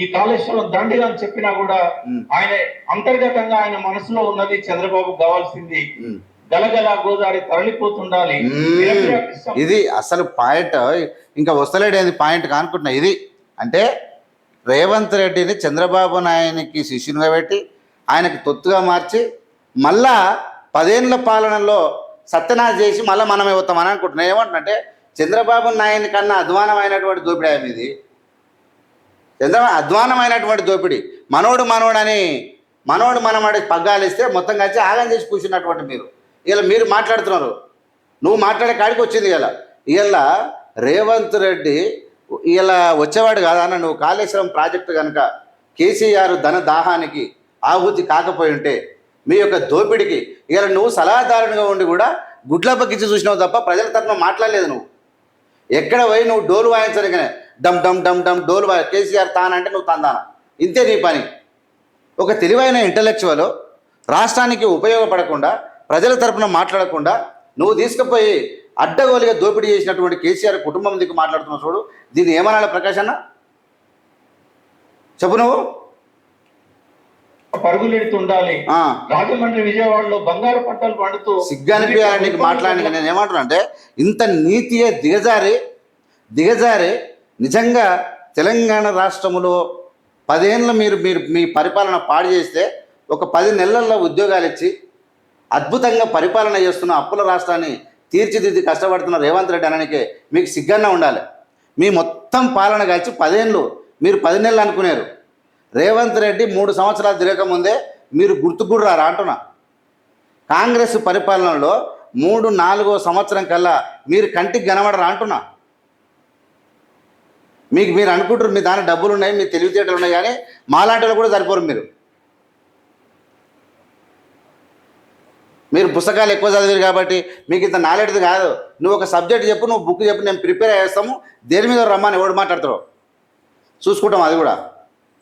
ఈ కాళేశ్వరం దండిగా అని చెప్పినా కూడా. ఆయన అంతర్గతంగా ఆయన మనసులో ఉన్నది చంద్రబాబు కావాల్సింది. గలగల గోదావరి తరలిపోతుండాలి. ఇది అసలు పాయింట్ ఇంకా వస్తలేడేది పాయింట్ కానుకుంటున్నా ఇది అంటే రేవంత్ రెడ్డిని చంద్రబాబు నాయునికి శిష్యునిగా పెట్టి ఆయనకి తొత్తుగా మార్చి మళ్ళా పదేళ్ళ పాలనలో సత్యనాశ చేసి మళ్ళీ మనమే వస్తామని అనుకుంటున్నాం. ఏమంటున్నంటే చంద్రబాబు నాయుని కన్నా అధ్వానమైనటువంటి దోపిడీ ఆమె ఇది. ఎంతో అధ్వానమైనటువంటి దోపిడీ. మనోడు మనోడని మనోడు మనమడి పగ్గాలిస్తే మొత్తం కలిసి ఆగం చేసి కూర్చున్నటువంటి మీరు. ఇలా మీరు మాట్లాడుతున్నారు. నువ్వు మాట్లాడే కాడికి వచ్చింది ఇలా. ఇలా రేవంత్ రెడ్డి ఇలా వచ్చేవాడు కాదా అన్న నువ్వు కాళేశ్వరం ప్రాజెక్టు కనుక కేసీఆర్ ధన దాహానికి ఆహుతి కాకపోయి ఉంటే మీ యొక్క దోపిడికి ఇలా నువ్వు సలహాదారునిగా ఉండి కూడా గుడ్ల పక్కించి చూసినావు తప్ప ప్రజల తరఫున మాట్లాడలేదు నువ్వు. ఎక్కడ పోయి నువ్వు డోలు వాయించడానికి డమ్ డమ్ డమ్ డమ్ డోలు కేసీఆర్ తానంటే నువ్వు తందాన? ఇంతే నీ పని. ఒక తెలివైన ఇంటలెక్చువల్ రాష్ట్రానికి ఉపయోగపడకుండా ప్రజల తరపున మాట్లాడకుండా నువ్వు తీసుకుపోయి అడ్డగోలుగా దోపిడీ చేసినటువంటి కేసీఆర్ కుటుంబం దిక్కు మాట్లాడుతున్నావు చూడు. దీన్ని ఏమనాలి ప్రకాష్ అన్న? చెప్పు నువ్వు. పరుగులెడుతుండాలి రాజమండ్రి విజయవాడలో బంగారు పంటలు పండుతూ సిగ్గానిపియాలని నీకు మాట్లాడడానికి నేను ఏమంటున్నా అంటే ఇంత నీతియే దిగజారి దిగజారి నిజంగా తెలంగాణ రాష్ట్రములో పదేళ్ళు మీరు మీరు మీ పరిపాలన పాడు చేస్తే ఒక పది నెలల్లో ఉద్యోగాలు ఇచ్చి అద్భుతంగా పరిపాలన చేస్తున్న అప్పుల రాష్ట్రాన్ని తీర్చిదిద్ది కష్టపడుతున్న రేవంత్ రెడ్డి అనడానికి మీకు సిగ్గన్నా ఉండాలి. మీ మొత్తం పాలన కలిసి పదేళ్ళు మీరు పది నెలలు అనుకున్నారు రేవంత్ రెడ్డి మూడు సంవత్సరాలు తిరగకముందే మీరు గుర్తుకుడురారా అంటున్నా. కాంగ్రెస్ పరిపాలనలో మూడు నాలుగో సంవత్సరం కల్లా మీరు కంటికి కనబడరా అంటున్నా. మీకు మీరు అనుకుంటారు మీ దాని డబ్బులు ఉన్నాయి మీ తెలివితేటలు ఉన్నాయి కానీ మాలాంటి వాళ్ళు కూడా సరిపోరు మీరు. మీరు పుస్తకాలు ఎక్కువ చదివారు కాబట్టి మీకు ఇంత నాలెడ్జ్ కాదు. నువ్వు ఒక సబ్జెక్ట్ చెప్పు నువ్వు బుక్ చెప్పు నేను ప్రిపేర్ చేస్తాము. దేని మీద రమ్మని ఎవడు మాట్లాడతావు చూసుకుంటాం అది కూడా.